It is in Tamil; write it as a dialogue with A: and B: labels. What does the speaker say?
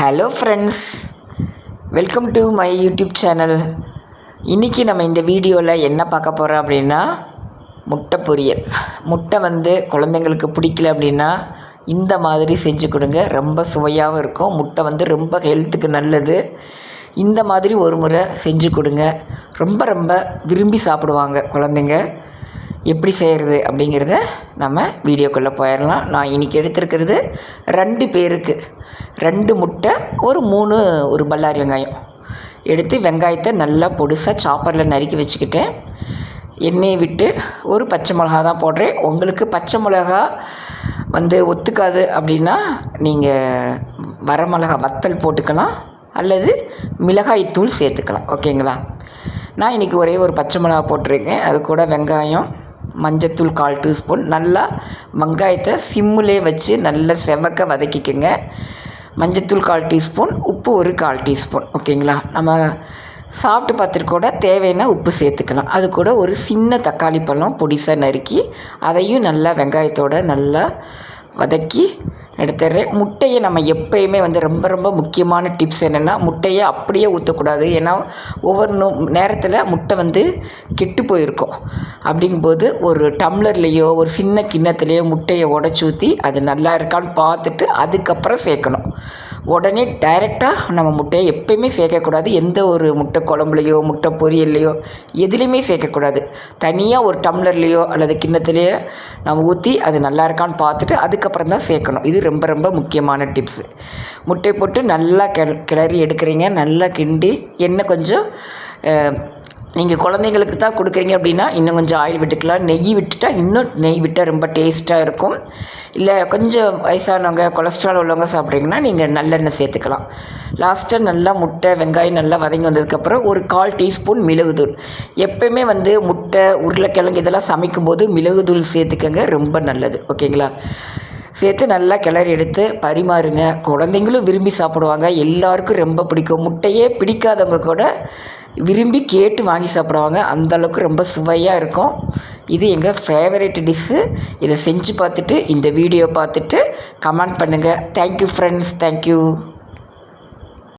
A: Hello friends welcome to my YouTube channel இன்றைக்கி நம்ம இந்த வீடியோவில் என்ன பார்க்க போகிறோம் அப்படின்னா முட்டை பொரியல். முட்டை வந்து குழந்தைங்களுக்கு பிடிக்கல அப்படின்னா இந்த மாதிரி செஞ்சு கொடுங்க. ரொம்ப சுவையாகவும் இருக்கும். முட்டை வந்து ரொம்ப ஹெல்த்துக்கு நல்லது. இந்த மாதிரி ஒரு முறை செஞ்சு கொடுங்க. ரொம்ப ரொம்ப விரும்பி சாப்பிடுவாங்க குழந்தைங்க. எப்படி செய்கிறது அப்படிங்கிறத நம்ம வீடியோக்குள்ளே போயிடலாம். நான் இன்றைக்கி எடுத்திருக்கிறது ரெண்டு பேருக்கு. ரெண்டு முட்டை ஒரு மூணு ஒரு பல்லாரி வெங்காயம். எடுத்து வெங்காயத்தை நல்லா பொடுசாக சாப்பரில் நறுக்கி வச்சுக்கிட்டேன். எண்ணெயை விட்டு ஒரு பச்சை மிளகா தான் போடுறேன். உங்களுக்கு பச்சை மிளகா வந்து ஒத்துக்காது அப்படின்னா நீங்கள் வரமிளகா வத்தல் போட்டுக்கலாம். அல்லது மிளகாய்த்தூள் சேர்த்துக்கலாம். ஓகேங்களா? நான் இன்றைக்கி ஒரே ஒரு பச்சை மிளகா போட்டிருக்கேன். அது கூட வெங்காயம் மஞ்சத்தூள் கால் டீஸ்பூன். நல்லா வெங்காயத்தை சிம்மிலே வச்சு நல்லா செவக்க வதக்கிக்கோங்க. மஞ்சத்தூள் கால் டீஸ்பூன் உப்பு ஒரு கால் டீஸ்பூன். ஓகேங்களா? நம்ம சாப்பிட்டு பார்த்துட்டு கூட தேவைன்னா உப்பு சேர்த்துக்கலாம். அது கூட ஒரு சின்ன தக்காளி பழம் பொடிசாக நறுக்கி அதையும் நல்லா வெங்காயத்தோடு நல்லா வதக்கி எடுத்துடுறேன். முட்டையை நம்ம எப்பயுமே வந்து ரொம்ப ரொம்ப முக்கியமான டிப்ஸ் என்னென்னா முட்டையை அப்படியே ஊற்றக்கூடாது ஏன்னா ஒவ்வொரு நோ நேரத்தில் முட்டை வந்து கெட்டு போயிருக்கும். அப்படிங்கும்போது ஒரு டம்ளர்லேயோ ஒரு சின்ன கிண்ணத்துலேயோ முட்டையை உடச்சி ஊற்றி அது நல்லா இருக்கான்னு பார்த்துட்டு அதுக்கப்புறம் சேர்க்கணும். உடனே டைரெக்டாக நம்ம முட்டையை எப்பயுமே சேர்க்கக்கூடாது. எந்த ஒரு முட்டை குழம்புலையோ முட்டை பொரியல்லையோ எதுலேயுமே சேர்க்கக்கூடாது. தனியாக ஒரு டம்ளர்லேயோ அல்லது கிண்ணத்துலேயோ நம்ம ஊற்றி அது நல்லா இருக்கான்னு பார்த்துட்டு அதுக்கப்புறம் தான் சேர்க்கணும். இது ரொம்ப ரொம்ப முக்கியமான டிப்ஸு முட்டை போட்டு நல்லா கிள கிளறி எடுக்கிறீங்க. நல்லா கிண்டி எண்ணெய் கொஞ்சம் நீங்கள் குழந்தைங்களுக்கு தான் கொடுக்குறீங்க அப்படின்னா இன்னும் கொஞ்சம் ஆயில் விட்டுக்கலாம். நெய் விட்டுட்டா இன்னும் நெய் விட்டால் ரொம்ப டேஸ்ட்டாக இருக்கும். இல்லை கொஞ்சம் வயசானவங்க கொலஸ்ட்ரால் உள்ளவங்க சாப்பிட்றீங்கன்னா நீங்கள் நல்லெண்ணெய் சேர்த்துக்கலாம். லாஸ்ட்டாக நல்லா முட்டை வெங்காயம் நல்லா வதங்கி வந்ததுக்கப்புறம் ஒரு கால் டீஸ்பூன் மிளகுதூள் எப்போயுமே வந்து முட்டை உருளைக்கிழங்கு இதெல்லாம் சமைக்கும்போது மிளகுதூள் சேர்த்துக்கங்க ரொம்ப நல்லது. ஓகேங்களா? சேர்த்து நல்லா கிளறி எடுத்து பரிமாறுங்க. குழந்தைங்களும் விரும்பி சாப்பிடுவாங்க. எல்லாருக்கும் ரொம்ப பிடிக்கும். முட்டையே பிடிக்காதவங்க கூட விரும்பி கேட்டு வாங்கி சாப்பிடுவாங்க. அந்தளவுக்கு ரொம்ப சுவையாக இருக்கும். இது எங்கள் ஃபேவரட் டிஷ்ஷு இதை செஞ்சு பார்த்துட்டு இந்த வீடியோ பார்த்துட்டு கமெண்ட் பண்ணுங்கள் தேங்க்யூ ஃப்ரெண்ட்ஸ் தேங்க்யூ